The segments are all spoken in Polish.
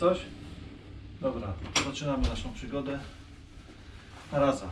coś? Dobra, zaczynamy naszą przygodę. Na raza.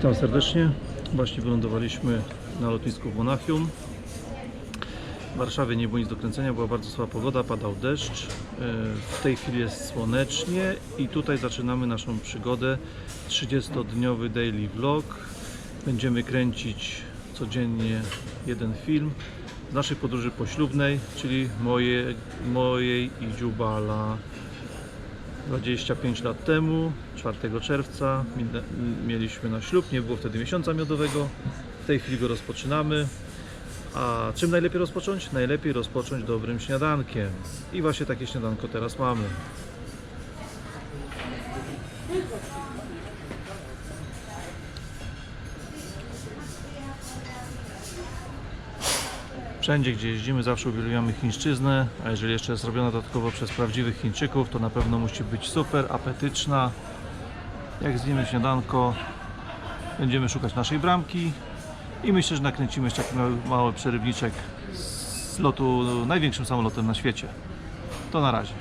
Witam serdecznie. Właśnie wylądowaliśmy na lotnisku w Monachium. W Warszawie nie było nic do kręcenia, była bardzo słaba pogoda, padał deszcz. E, W tej chwili jest słonecznie i tutaj zaczynamy naszą przygodę. 30-dniowy daily vlog. Będziemy kręcić codziennie jeden film z naszej podróży poślubnej, czyli moje, mojej i Dziubala 25 lat temu, 4 czerwca, mieliśmy na ślub, nie było wtedy miesiąca miodowego. W tej chwili go rozpoczynamy. A czym najlepiej rozpocząć? Najlepiej rozpocząć dobrym śniadankiem. I właśnie takie śniadanko teraz mamy. Wszędzie, gdzie jeździmy, zawsze uwielbiamy chińszczyznę, a jeżeli jeszcze jest robiona dodatkowo przez prawdziwych Chińczyków, to na pewno musi być super apetyczna. Jak zjemy śniadanko, będziemy szukać naszej bramki i myślę, że nakręcimy jeszcze taki mały, mały przerywniczek z lotu największym samolotem na świecie. To na razie.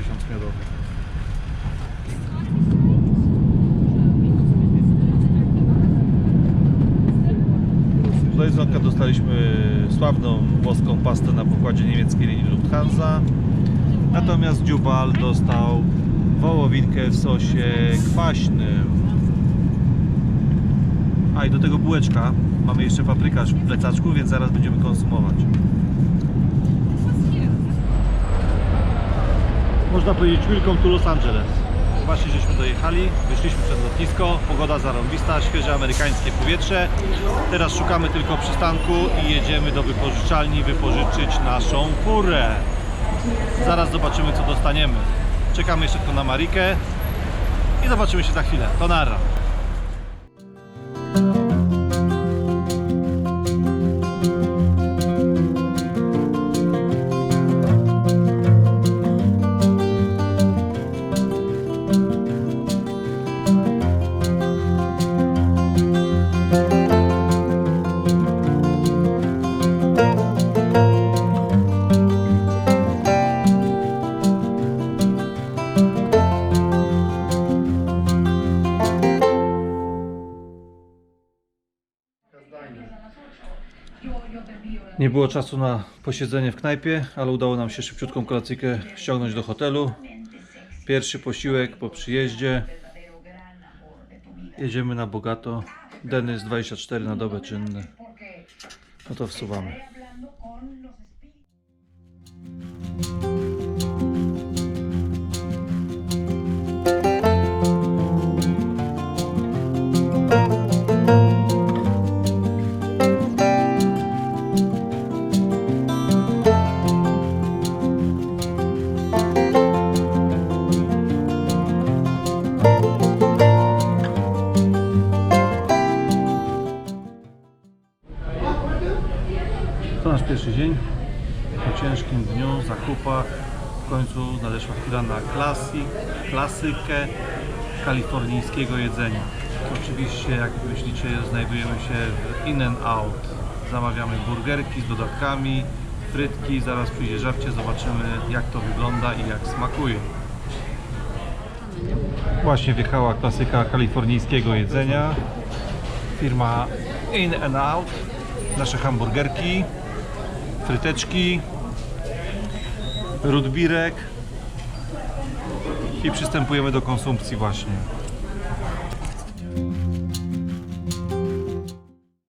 Lecimy na nasz miesiąc miodowy. Do jedzonka dostaliśmy sławną włoską pastę na pokładzie niemieckiej linii Lufthansa. Natomiast Dziubal dostał wołowinkę w sosie kwaśnym. A i do tego bułeczka. Mamy jeszcze paprykarz w plecaczku, więc zaraz będziemy konsumować. Można powiedzieć Welcome to Los Angeles. Właśnie żeśmy dojechali, wyszliśmy przed lotnisko, pogoda zarąbista, świeże amerykańskie powietrze. Teraz szukamy tylko przystanku i jedziemy do wypożyczalni wypożyczyć naszą furę. Zaraz zobaczymy co dostaniemy. Czekamy jeszcze tylko na Marikę i zobaczymy się za chwilę. To nara. Nie było czasu na posiedzenie w knajpie, ale udało nam się szybciutką kolacyjkę ściągnąć do hotelu. Pierwszy posiłek po przyjeździe. Jedziemy na bogato. Denys 24 na dobę czynne. No to wsuwamy. Pierwszy dzień. Po ciężkim dniu, zakupach. W końcu nadeszła chwila na klasy, klasykę kalifornijskiego jedzenia. Oczywiście, jak myślicie, znajdujemy się w In and Out. Zamawiamy burgerki z dodatkami, frytki, zaraz przyjdzie żarcie, zobaczymy jak to wygląda i jak smakuje. Właśnie wjechała klasyka kalifornijskiego jedzenia. Firma In and Out. Nasze hamburgerki, fryteczki, rudbirek i przystępujemy do konsumpcji właśnie.